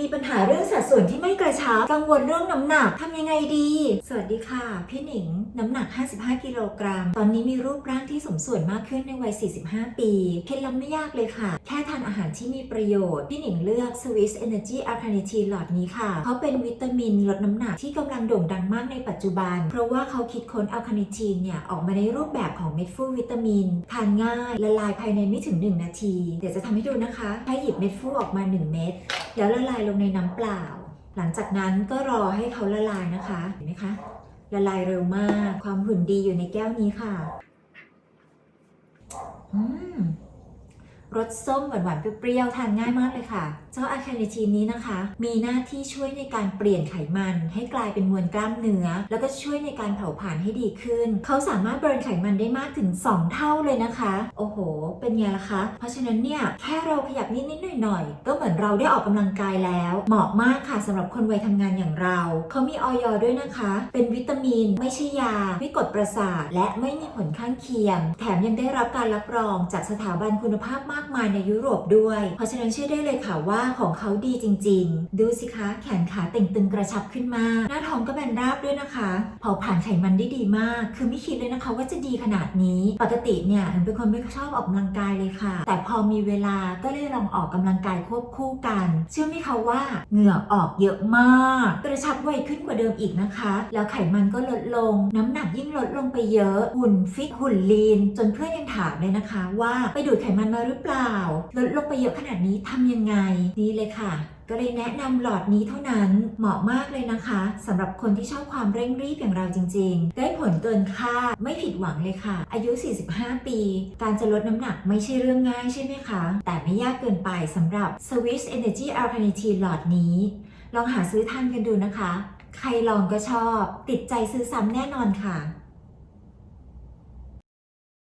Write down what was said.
มีปัญหาเรื่องสัดส่วนที่ไม่กระชับ กังวลเรื่องน้ำหนัก ทำยังไงดี สวัสดีค่ะ พี่หนิง น้ำหนัก 55 กิโลกรัม ตอนนี้มีรูปร่างที่สมส่วนมากขึ้นในวัย 45 ปี เคล็ดลับไม่ยากเลยค่ะ แค่ทานอาหารที่มีประโยชน์ พี่หนิงเลือก Swiss Energy Alkaline หลอดนี้ค่ะ เขาเป็นวิตามินลดน้ำหนักที่กำลังโด่งดังมากในปัจจุบัน เพราะว่าเขาคิดค้นอัลคาเนทีนเนี่ยออกมาในรูปแบบของเม็ดฟูวิตามิน ทานง่าย ละลายภายในไม่ถึง 1 นาที เดี๋ยวจะทำให้ดูนะคะ ให้หยิบเม็ดฟูออกมา 1 เม็ดแล้วละลายลงในน้ำเปล่า หลังจากนั้นก็รอให้เขาละลายนะคะ เห็นไหมคะ ละลายเร็วมาก ความหุ่นดีอยู่ในแก้วนี้ค่ะ อืม รสส้มหวานๆ เปรี้ยวๆ ทานง่ายมากเลยค่ะ เจ้าอะคาเนทีนนี้นะคะ มีหน้าที่ช่วยในการเปลี่ยนไขมัน ให้กลายเป็นมวลกล้ามเนื้อ แล้วก็ช่วยในการเผาผลาญให้ดีขึ้น เขาสามารถเบิร์นไขมันได้มากถึง 2 เท่าเลยนะคะ โอ้โห เป็นไงล่ะคะ เพราะฉะนั้นเนี่ยแค่เราขยับนิดๆหน่อยๆ ก็เหมือนเราได้ออกกำลังกายแล้ว เหมาะมากค่ะสำหรับคนวัยทำงานอย่างเรา เขามีออยด้วยนะคะ เป็นวิตามิน ไม่ใช่ยา ไม่กดประสาท และไม่มีผลข้างเคียง แถมยังได้รับการรับรองจากสถาบันคุณภาพมากมายในยุโรปด้วย เพราะฉะนั้นเชื่อได้เลยค่ะว่าของเขาดีจริง ๆ ดูสิคะแขนขาเต่งตึงกระชับขึ้นมา หน้าท้องก็แบนราบด้วยนะคะเผาผลาญไขมันได้ดีมาก คือไม่คิดเลยนะคะว่าจะดีขนาดนี้ ปกติเนี่ยเป็นคนไม่ชอบออกกำลังกายเลยค่ะ แต่พอมีเวลาก็เลยลองออกกำลังกายควบคู่กัน เชื่อไหมคะว่าเหงื่อออกเยอะมาก กระชับไวขึ้นกว่าเดิมอีกนะคะ แล้วไขมันก็ลดลง น้ำหนักยิ่งลดลงไปเยอะหุ่นฟิตหุ่นลีน จนเพื่อนยังถามเลยนะคะ ว่าไปดูดไขมันมาหรือเปล่าลดลงไปเยอะขนาดนี้ทำยังไง นี่เลยค่ะก็เลยแนะนำหลอดนี้เท่านั้นเหมาะมากเลยนะคะสำหรับคนที่ชอบความเร่งรีบอย่างเราจริง ๆ ได้ผลเกินคาดไม่ผิดหวังเลยค่ะ อายุ 45 ปี การจะลดน้ำหนักไม่ใช่เรื่องง่ายใช่ไหมคะ แต่ไม่ยากเกินไปสำหรับ Swiss Energy Alkaline หลอดนี้ ลองหาซื้อทานกันดูนะคะ ใครลองก็ชอบ ติดใจซื้อซ้ำแน่นอนค่ะ